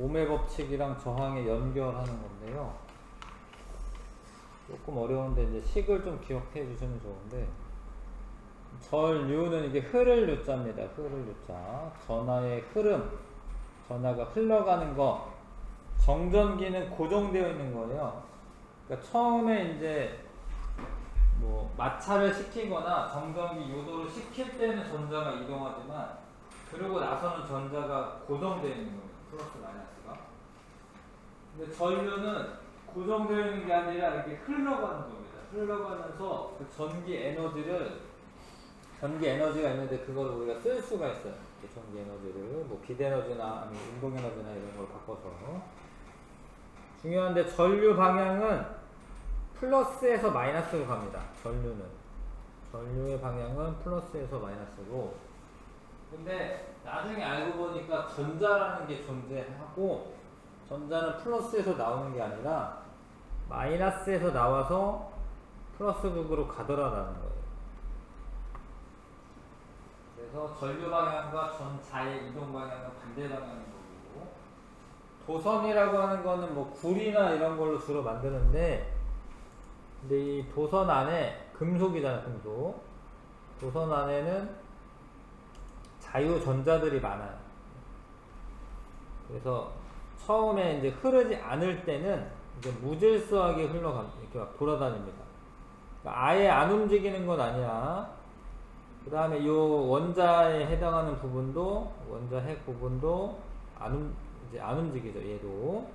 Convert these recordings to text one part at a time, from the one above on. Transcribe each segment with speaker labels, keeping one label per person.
Speaker 1: 오매 법칙이랑 저항에 연결하는 건데요. 조금 어려운데 이제 식을 좀 기억해 주시면 좋은데 전류는 이게 흐를 유자입니다. 흐를 유자. 전하의 흐름. 전하가 흘러가는 거. 정전기는 고정되어 있는 거예요. 그러니까 처음에 이제 뭐 마찰을 시키거나 정전기 요도를 시킬 때는 전자가 이동하지만 그러고 나서는 전자가 고정되어 있는 거예요. 플러스 마이너스가. 근데 전류는 고정되어 있는 게 아니라 이렇게 흘러가는 겁니다. 흘러가면서 그 전기 에너지를 전기 에너지가 있는데 그걸 우리가 쓸 수가 있어요. 이 전기 에너지를 뭐빛 에너지나 운동 에너지나 이런 걸 바꿔서 중요한데 전류 방향은 플러스에서 마이너스로 갑니다. 전류는 전류의 방향은 플러스에서 마이너스로 근데 나중에 알고 보니까 전자라는 게 존재하고 전자는 플러스에서 나오는 게 아니라 마이너스에서 나와서 플러스 극으로 가더라라는 거예요. 그래서 전류 방향과 전자의 이동 방향은 반대 방향인 거고 도선이라고 하는 거는 뭐 굴이나 이런 걸로 주로 만드는데 근데 이 도선 안에 금속이잖아요, 금속. 도선 안에는 자유 전자들이 많아요. 그래서 처음에 이제 흐르지 않을 때는 이제 무질서하게 흘러가 이렇게 막 돌아다닙니다. 그러니까 아예 안 움직이는 건 아니야. 그 다음에 요 원자에 해당하는 부분도 원자 핵 부분도 안, 움, 이제 안 움직이죠. 얘도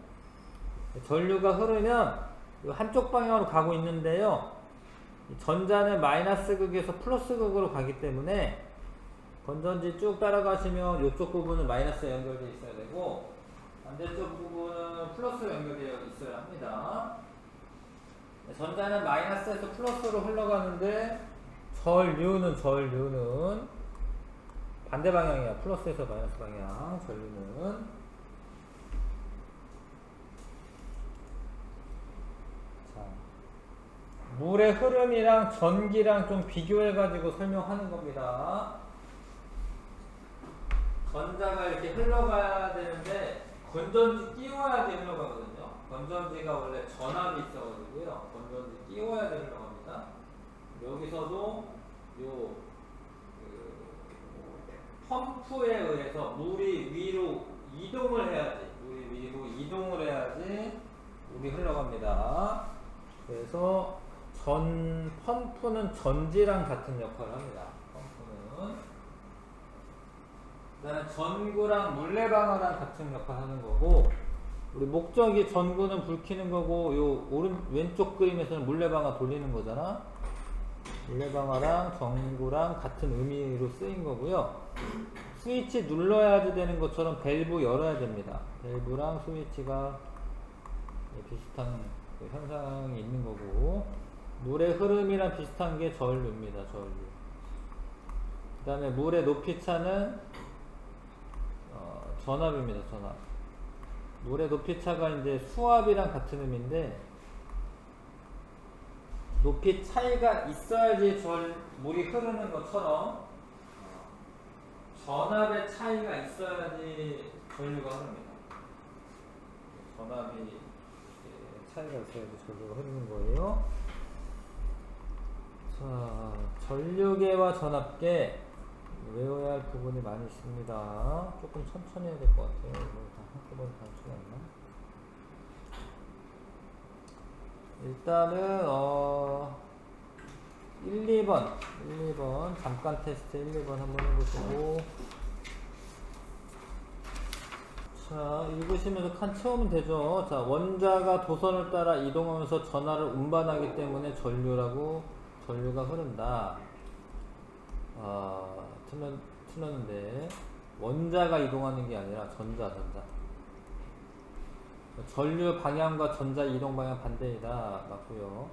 Speaker 1: 전류가 흐르면 요 한쪽 방향으로 가고 있는데요. 이 전자는 마이너스 극에서 플러스 극으로 가기 때문에 건전지 쭉 따라가시면 이쪽 부분은 마이너스 연결되어 있어야 되고 반대쪽 부분은 플러스 연결되어 있어야 합니다. 전자는 마이너스에서 플러스로 흘러가는데 전류는 전류는 반대 방향이야. 플러스에서 마이너스 방향. 전류는 자, 물의 흐름이랑 전기랑 좀 비교해 가지고 설명하는 겁니다. 전자가 이렇게 흘러가야 되는데 건전지 끼워야지 흘러가거든요. 건전지가 원래 전압이 있어가지고요. 건전지 끼워야지 흘러갑니다. 여기서도 요 그, 펌프에 의해서 물이 위로 이동을 해야지. 물이 위로 이동을 해야지 물이 흘러갑니다. 그래서 전 펌프는 전지랑 같은 역할을 합니다. 펌프는 그다음에 전구랑 물레방아랑 같은 역할을 하는 거고 우리 목적이 전구는 불 켜는 거고 요 오른 왼쪽 그림에서는 물레방아 돌리는 거잖아. 물레방아랑 전구랑 같은 의미로 쓰인 거고요. 스위치 눌러야지 되는 것처럼 밸브 열어야 됩니다. 밸브랑 스위치가 비슷한 그 현상이 있는 거고 물의 흐름이랑 비슷한 게 전류입니다. 전류. 그 다음에 물의 높이 차는 어, 전압입니다. 전압. 물의 높이 차가 이제 수압이랑 같은 의미인데 높이 차이가 있어야지 절, 물이 흐르는 것처럼 전압의 차이가 있어야지 전류가 흐릅니다. 전압이 예, 차이가 있어야지 전류가 흐르는 거예요. 자, 전류계와 전압계 외워야 할 부분이 많이 있습니다. 조금 천천히 해야 될 것 같아요. 이거 다 한꺼번에 다 쳐놨나? 일단은 어 1, 2번 1, 2번 잠깐 테스트 1, 2번 한번 해보시고 자 읽으시면서 칸 채우면 되죠 자 원자가 도선을 따라 이동하면서 전하를 운반하기 때문에 전류라고 전류가 흐른다 아 틀렸, 틀렸는데 원자가 이동하는 게 아니라 전자 전자 전류 방향과 전자 이동 방향 반대이다 맞고요.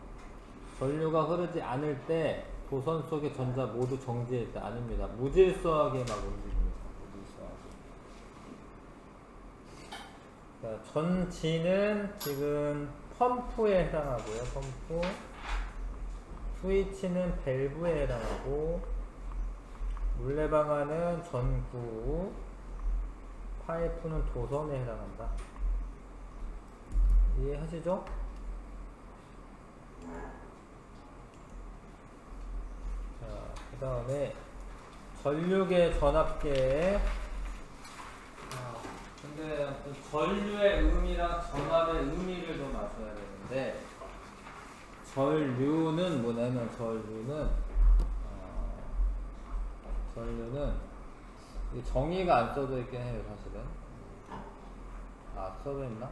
Speaker 1: 전류가 흐르지 않을 때 도선 속의 전자 모두 정지해 있다 아닙니다. 무질서하게 막 움직입니다. 무질서하게. 자, 전지는 지금 펌프에 해당하고요. 펌프. 스위치는 밸브에 해당하고 물레방아는 전구. 파이프는 도선에 해당한다. 이해하시죠? 자, 그 다음에 전류계 전압계. 아, 근데 전류의 의미랑 전압의 의미를 좀 아셔야 되는데 전류는 뭐냐면 전류는 어, 이 정의가 안 써져 있긴 해요 사실은 아 써져 있나?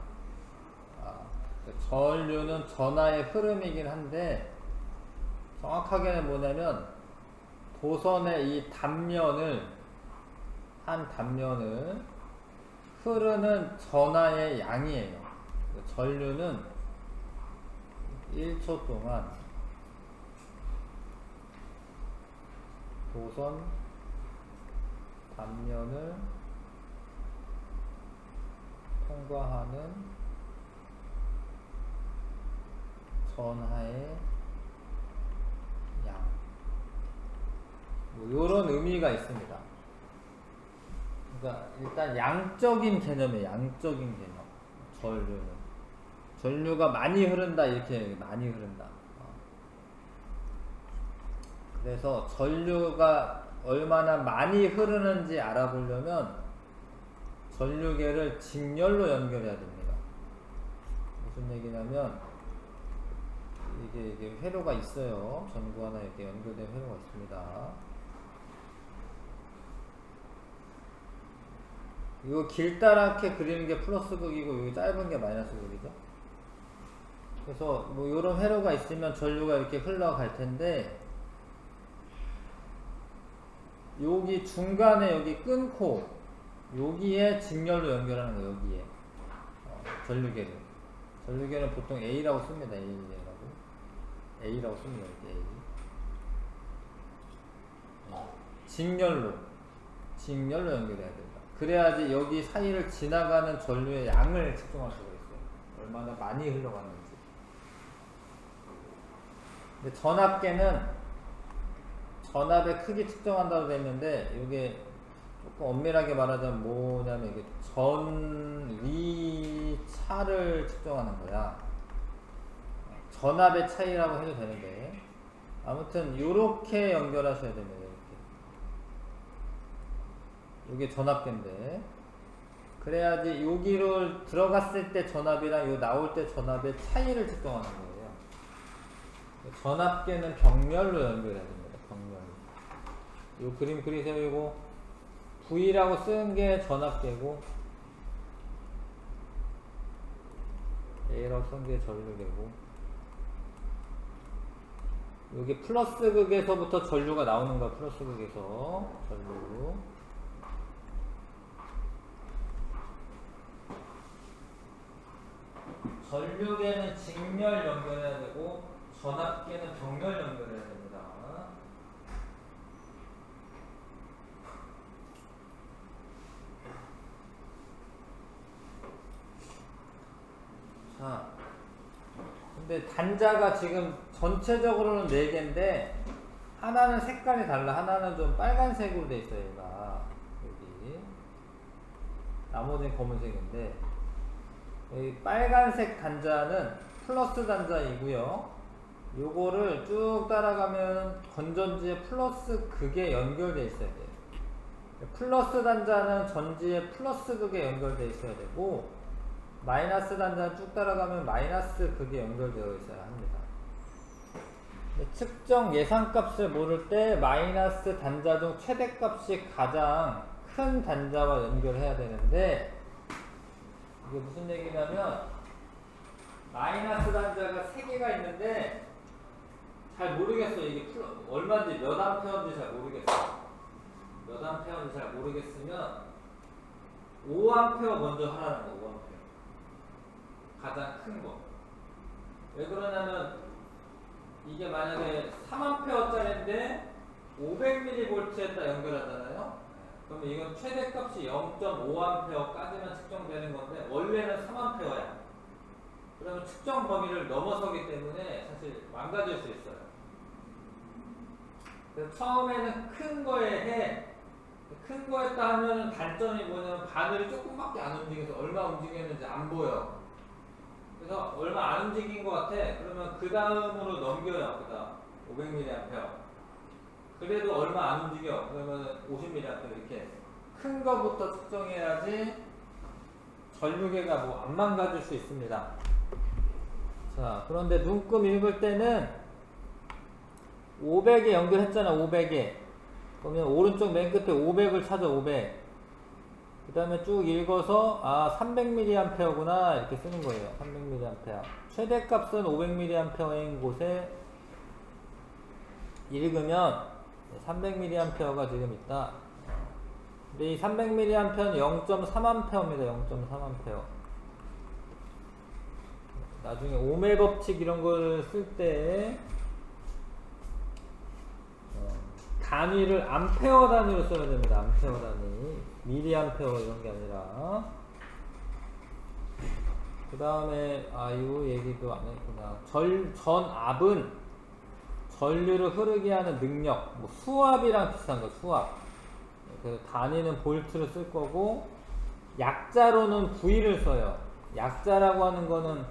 Speaker 1: 아, 그 전류는 전하의 흐름이긴 한데 정확하게는 뭐냐면 도선의 이 단면을 한 단면을 흐르는 전하의 양이에요. 그 전류는 1초 동안 도선 단면을 통과하는 전하의 양. 뭐 요런 의미가 있습니다. 그러니까 일단 양적인 개념이에요. 양적인 개념. 전류는. 전류가 많이 흐른다 이렇게 많이 흐른다. 어. 그래서 전류가 얼마나 많이 흐르는지 알아보려면 전류계를 직렬로 연결해야 됩니다. 무슨 얘기냐면 이게, 이게 회로가 있어요. 전구 하나 이렇게 연결된 회로가 있습니다. 이거 길다랗게 그리는 게 플러스 극이고 여기 짧은 게 마이너스 극이죠. 그래서 뭐 이런 회로가 있으면 전류가 이렇게 흘러갈 텐데 여기 중간에 여기 끊고 여기에 직렬로 연결하는 거예요. 여기에 어, 전류계를 전류계는 보통 A라고 씁니다. A라고 A라고 씁니다. A 어, 직렬로 직렬로 연결해야 된다. 그래야지 여기 사이를 지나가는 전류의 양을 측정할 수가 있어요. 얼마나 많이 흘러가는지. 근데 전압계는 전압의 크기 측정한다고 되어 있는데 이게 조금 엄밀하게 말하자면 뭐냐면 이게 전위 차를 측정하는 거야. 전압의 차이라고 해도 되는데 아무튼 이렇게 연결하셔야 됩니다. 이렇게. 이게 전압계인데 그래야지 여기로 들어갔을 때 전압이랑 요 나올 때 전압의 차이를 측정하는 거예요. 전압계는 병렬로 연결해야 됩니다. 요 그림 그리세요. 이거 V라고 쓴게 전압계고 A라고 쓴게 전류계고 여기 플러스 극에서부터 전류가 나오는 거야. 플러스 극에서 전류. 전류계는 직렬 연결해야 되고 전압계는 병렬 연결해야 됩니다. 자, 근데 단자가 지금 전체적으로는 4개인데 하나는 색깔이 달라. 하나는 좀 빨간색으로 돼 있어요, 얘가. 여기. 나머지는 검은색인데 이 빨간색 단자는 플러스 단자이고요. 요거를 쭉 따라가면 건전지에 플러스 극에 연결돼 있어야 돼요. 플러스 단자는 전지에 플러스 극에 연결돼 있어야 되고 마이너스 단자는 쭉 따라가면 마이너스 극에 연결되어 있어야 합니다. 측정 예상값을 모를 때 마이너스 단자 중 최대값이 가장 큰 단자와 연결해야 되는데 이게 무슨 얘기냐면 마이너스 단자가 3개가 있는데 잘 모르겠어 이게 플러, 얼마인지 몇 암페어인지 잘 모르겠어 몇 암페어인지 잘 모르겠으면 5암페어 먼저 하라는 거 5암페어 가장 큰 거 왜 그러냐면 이게 만약에 3암페어짜리인데 500mV에다 연결하잖아요 그러면 이건 최대값이 0.5A까지만 측정되는 건데 원래는 3A야. 그러면 측정 범위를 넘어서기 때문에 사실 망가질 수 있어요. 그래서 처음에는 큰 거에 해 큰 거였다 하면 단점이 뭐냐면 바늘이 조금밖에 안 움직여서 얼마 움직였는지 안 보여. 그래서 얼마 안 움직인 것 같아. 그러면 그 다음으로 넘겨요. 그 다음 500mA. 그래도 얼마 안 움직여. 그러면 50mA 이렇게 큰 거부터 측정해야지 전류계가 뭐 안 망가질 수 있습니다. 자, 그런데 눈금 읽을 때는 500에 연결했잖아, 500에. 그러면 오른쪽 맨 끝에 500을 찾아, 500. 그 다음에 쭉 읽어서, 아, 300mA구나. 이렇게 쓰는 거예요. 300mA. 최대값은 500mA인 곳에 읽으면 300mA가 지금 있다. 근데 이 300mA는 0.3A입니다. 0.3A. 나중에 오메 법칙 이런 걸 쓸때 어, 단위를 암페어 단위로 써야 됩니다. 암페어 단위. 미리암페어 이런 게 아니라. 그 다음에 아유 얘기도 안 했구나. 절 전압은 전류를 흐르게 하는 능력, 뭐 수압이랑 비슷한 거 수압. 그 단위는 볼트를 쓸 거고 약자로는 V를 써요. 약자라고 하는 거는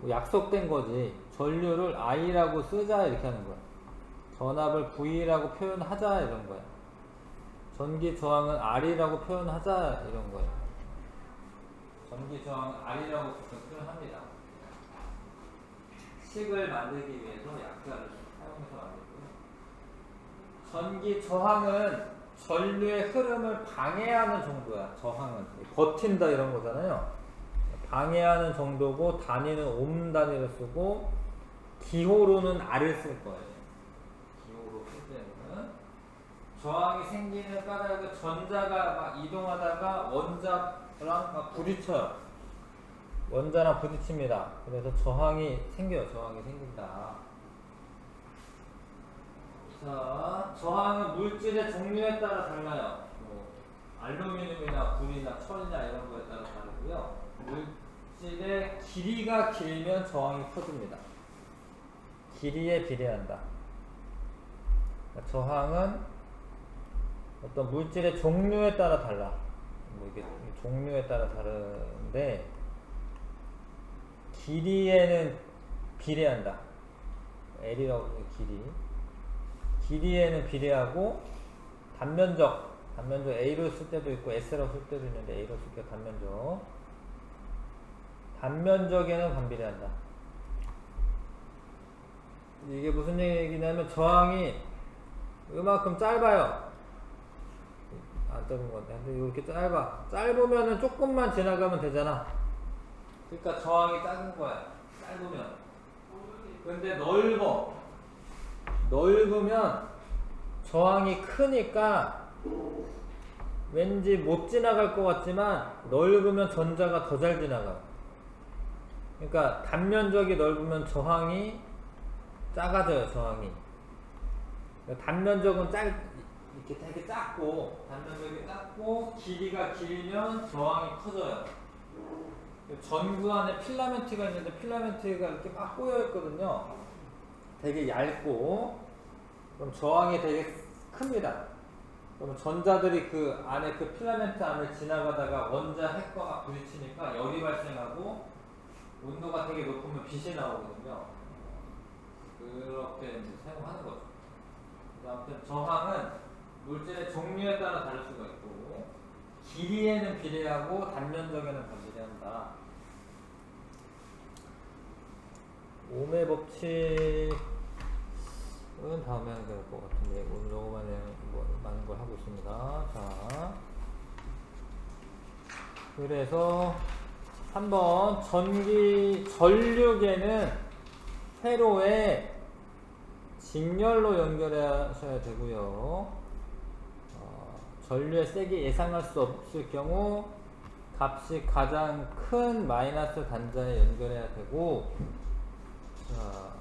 Speaker 1: 뭐 약속된 거지. 전류를 I라고 쓰자 이렇게 하는 거야. 전압을 V라고 표현하자 이런 거야. 전기 저항은 R이라고 표현하자 이런 거야. 전기 저항은 R이라고 표현합니다. 식을 만들기 위해서 약자를 사용해서 만들고요. 전기 저항은 전류의 흐름을 방해하는 정도야. 저항은 버틴다 이런 거잖아요. 방해하는 정도고 단위는 옴 단위를 쓰고 기호로는 R을 쓸 거예요. 기호로 쓸 때는 저항이 생기는 까닭은 전자가 막 이동하다가 원자랑 막 부딪혀요. 원자랑 부딪힙니다. 그래서 저항이 생겨요. 저항이 생긴다. 자, 저항은 물질의 종류에 따라 달라요. 뭐, 알루미늄이나 불이나 철이나 이런 거에 따라 다르고요. 물질의 길이가 길면 저항이 커집니다. 길이에 비례한다. 그러니까 저항은 어떤 물질의 종류에 따라 달라. 뭐 이게 종류에 따라 다른데 길이에는 비례한다. L이라고 길이. 길이에는 비례하고 단면적 단면적 A로 쓸 때도 있고 S라고 쓸 때도 있는데 A로 쓸 때 단면적 단면적에는 반비례한다 이게 무슨 얘기냐면 저항이 이만큼 짧아요 안 짧은 건데 근데 이렇게 짧아 짧으면은 조금만 지나가면 되잖아 그러니까 저항이 작은 거야 짧으면 근데 넓어 넓으면 저항이 크니까 왠지 못 지나갈 것 같지만 넓으면 전자가 더 잘 지나가. 그러니까 단면적이 넓으면 저항이 작아져요. 저항이. 단면적은 짧 이렇게 되게 작고 단면적이 작고 길이가 길면 저항이 커져요. 전구 안에 필라멘트가 있는데 필라멘트가 이렇게 막 꼬여 있거든요. 되게 얇고 그럼 저항이 되게 큽니다. 그러면 전자들이 그 안에 그 필라멘트 안을 지나가다가 원자 핵과 부딪히니까 열이 발생하고 온도가 되게 높으면 빛이 나오거든요. 그렇게 이제 사용하는 거죠. 아무튼 저항은 물질의 종류에 따라 다를 수가 있고 길이에는 비례하고 단면적에는 반비례한다. 오메 법칙은 다음에 하게 될것 같은데 오늘 요거만 뭐 많은 걸 하고 있습니다. 자, 그래서 3번 전기 전류계는 회로에 직렬로 연결하셔야 되고요. 어, 전류의 세기 예상할 수 없을 경우 값이 가장 큰 마이너스 단자에 연결해야 되고 자,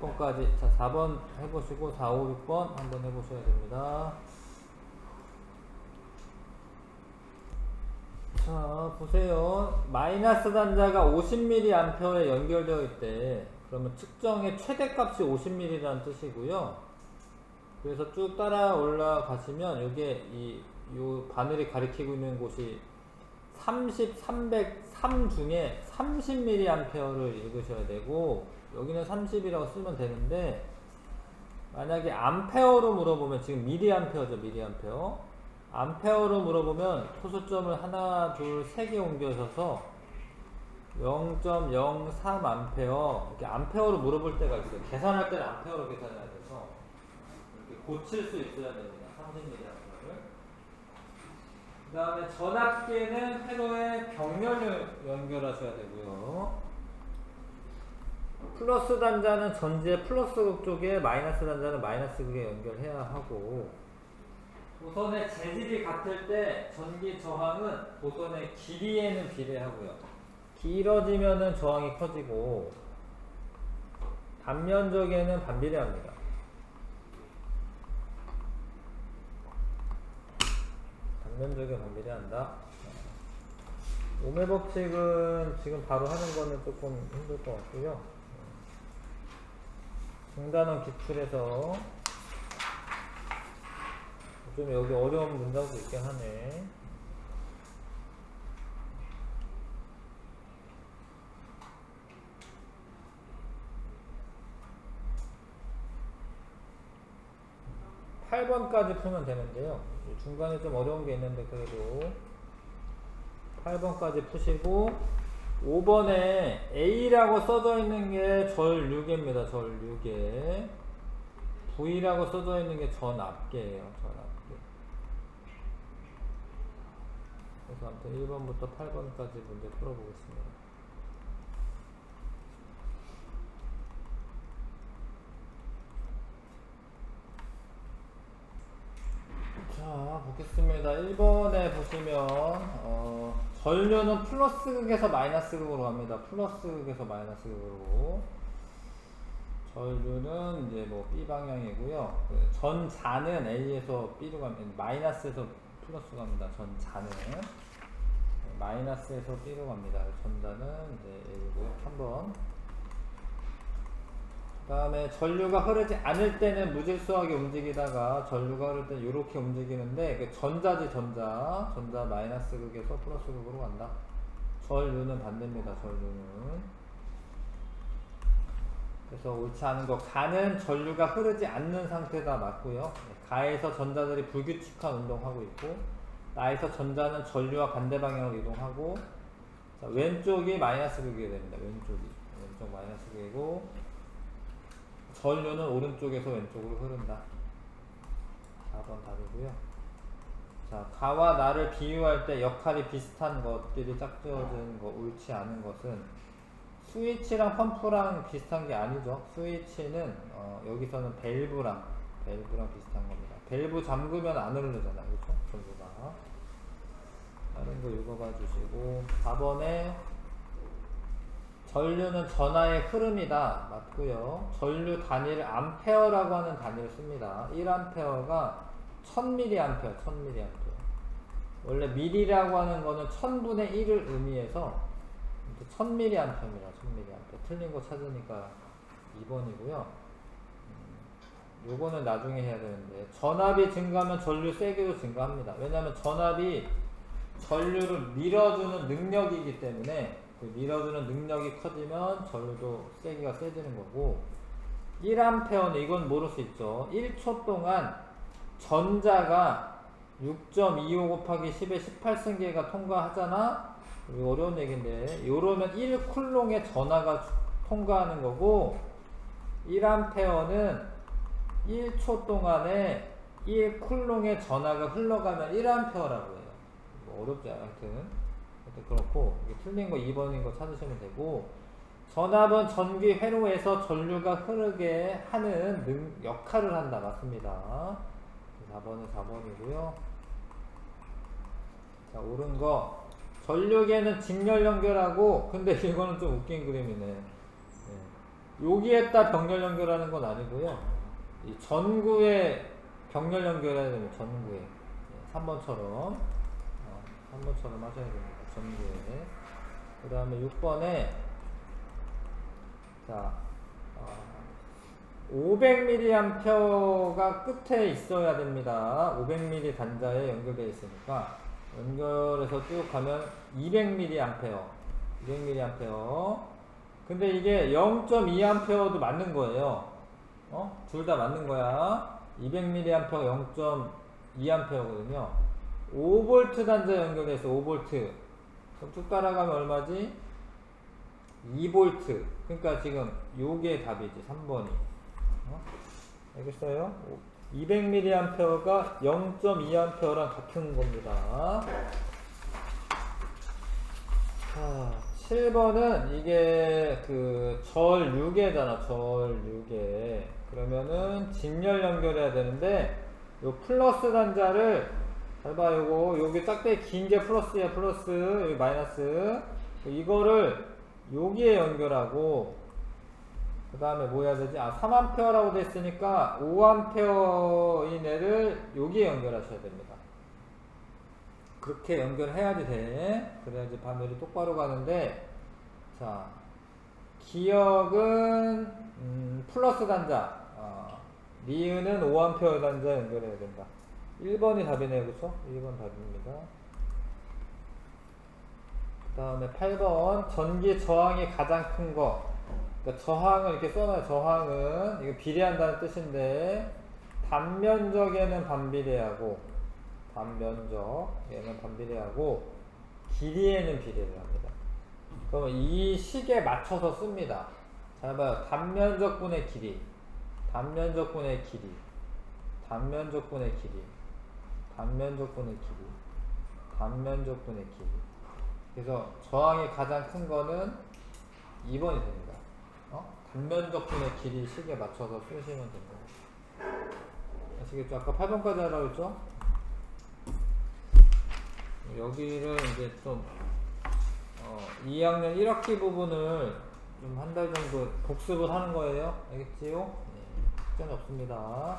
Speaker 1: 6번까지 자 4번 해보시고 4, 5, 6번 한번 해보셔야 됩니다. 자 보세요 마이너스 단자가 50mA에 연결되어 있대 그러면 측정의 최대값이 50mm라는 뜻이고요. 그래서 쭉 따라 올라가시면 이게 이, 요 바늘이 가리키고 있는 곳이 30, 303 중에 30mA를 읽으셔야 되고 여기는 30이라고 쓰면 되는데 만약에 암페어로 물어보면 지금 미리암페어죠 미리암페어 암페어로 물어보면 토소점을 하나 둘 세 개 옮겨셔서 0.03 암페어. 이렇게 암페어로 물어볼 때가 있어요. 계산할 때는 암페어로 계산해야 돼서 이렇게 고칠 수 있어야 됩니다. 30mA를. 그 다음에 전압계는 회로에 병렬을 연결하셔야 되고요. 플러스 단자는 전지의 플러스 극 쪽에 마이너스 단자는 마이너스 극에 연결해야 하고 도선의 재질이 같을 때 전기 저항은 도선의 길이에는 비례하고요. 길어지면은 저항이 커지고 단면적에는 반비례합니다. 단면적에 반비례한다. 오메 법칙은 지금 바로 하는 거는 조금 힘들 것 같고요. 중단원 기출에서 좀 여기 어려운 문장도 있긴 하네. 팔번까지 풀면 되는데요. 중간에 좀 어려운 게 있는데 그래도 8번까지 푸시고 5번에 A라고 써져 있는 게 전류계입니다. 전류계. V라고 써져 있는 게 전압계예요. 전압계. 그래서 아무튼 1번부터 8번까지 문제 풀어보겠습니다. 자, 보겠습니다. 1번에 보시면, 어, 전류는 플러스 극에서 마이너스 극으로 갑니다. 플러스 극에서 마이너스 극으로. 전류는 이제 뭐 B 방향이고요. 그 전자는 A에서 B로 갑니다. 마이너스에서 플러스 갑니다. 전자는. 네, 마이너스에서 B로 갑니다. 전자는 이제 A고요. 3번. 그 다음에 전류가 흐르지 않을 때는 무질서하게 움직이다가 전류가 흐를 때는 이렇게 움직이는데 그 전자지 전자. 전자 마이너스 극에서 플러스 극으로 간다. 전류는 반대입니다 전류는. 그래서 옳지 않은 거. 가는 전류가 흐르지 않는 상태가 맞고요. 네, 가에서 전자들이 불규칙한 운동하고 있고 나에서 전자는 전류와 반대 방향으로 이동하고 자, 왼쪽이 마이너스 극이 됩니다 왼쪽이. 왼쪽 마이너스 극이고 전류는 오른쪽에서 왼쪽으로 흐른다. 4번 답이고요. 자, 가와 나를 비유할 때 역할이 비슷한 것들이 짝지어진 거, 옳지 않은 것은 스위치랑 펌프랑 비슷한 게 아니죠. 스위치는 어, 여기서는 밸브랑 밸브랑 비슷한 겁니다. 밸브 잠그면 안 흐르잖아요. 그렇죠? 전류가. 다른 거 읽어봐 주시고 4번에 전류는 전하의 흐름이다. 맞고요. 전류 단위를 암페어라고 하는 단위를 씁니다. 1암페어가 1000mA, 1000mA. 원래 미리라고 하는 거는 1000분의 1을 의미해서 1000mA입니다. 1000mA. 틀린 거 찾으니까 2번이고요. 음, 요거는 나중에 해야 되는데 전압이 증가하면 전류 세기도 증가합니다. 왜냐하면 전압이 전류를 밀어주는 능력이기 때문에 그 밀어주는 능력이 커지면 전류도 세기가 세지는 거고 1A는 이건 모를 수 있죠. 1초 동안 전자가 6.25 곱하기 10의 18승계가 통과하잖아. 어려운 얘기인데 이러면 1쿨롱의 전하가 통과하는 거고 1A는 1초 동안에 1쿨롱의 전하가 흘러가면 1A라고 해요. 뭐 어렵지 않아, 하여튼. 그렇고 틀린 거 2번인 거 찾으시면 되고 전압은 전기 회로에서 전류가 흐르게 하는 능, 역할을 한다. 맞습니다. 4번은 4번이고요. 자 옳은 거. 전류계는 직렬 연결하고 근데 이거는 좀 웃긴 그림이네. 네. 여기에다 병렬 연결하는 건 아니고요. 이 전구에 병렬 연결해야 됩니다. 전구에. 네, 3번처럼. 어, 3번처럼 하셔야 됩니다 전개. 그 다음에 6번에, 자, 500mAh가 끝에 있어야 됩니다. 500mA 단자에 연결되어 있으니까 연결해서 쭉 가면 200mA, 200mA. 근데 이게 0.2A도 맞는 거예요. 어? 둘 다 맞는 거야. 200mA 0.2A거든요. 5V 단자 있어. 5V. 쭉 따라가면 얼마지? 2V. 그러니까 지금 요게 답이지. 3번이. 어? 알겠어요? 200mA가 0.2A랑 같은 겁니다. 자, 7번은 이게 그 절유계잖아, 절유계. 그러면은 직렬 연결해야 되는데, 요 플러스 단자를, 잘 봐, 요거, 여기 짝대기 긴게 플러스야, 플러스, 여기 마이너스. 이거를 여기에 연결하고, 그 다음에 뭐 해야 되지? 아, 3A라고 됐으니까 5A인 애를 여기에 연결하셔야 됩니다. 그렇게 연결해야지 돼. 그래야지 바늘이 똑바로 가는데, 자, 기억은, 음, 플러스 단자, 어, 리은은 5A 단자 연결해야 된다. 1번이 답이네요, 그쵸? 1번 답입니다. 그 다음에 8번, 전기 저항이 가장 큰 거. 그러니까 저항을 이렇게 써놔요. 저항은, 이거 비례한다는 뜻인데, 단면적에는 반비례하고, 단면적 얘는 반비례하고 길이에는 비례를 합니다. 그러면 이 식에 맞춰서 씁니다. 잘 봐요. 단면적분의 길이, 단면적분의 길이, 단면적분의 길이, 단면적분의 길이, 단면적분의 길이. 그래서 저항이 가장 큰 거는 2번이 됩니다. 어? 단면적분의 길이 식에 맞춰서 쓰시면 됩니다. 아시겠죠? 아까 8번까지 하라고 했죠? 여기를 이제 좀 어, 2학년 1학기 부분을 좀 한 달 정도 복습을 하는 거예요. 알겠지요? 네, 숙제는 없습니다.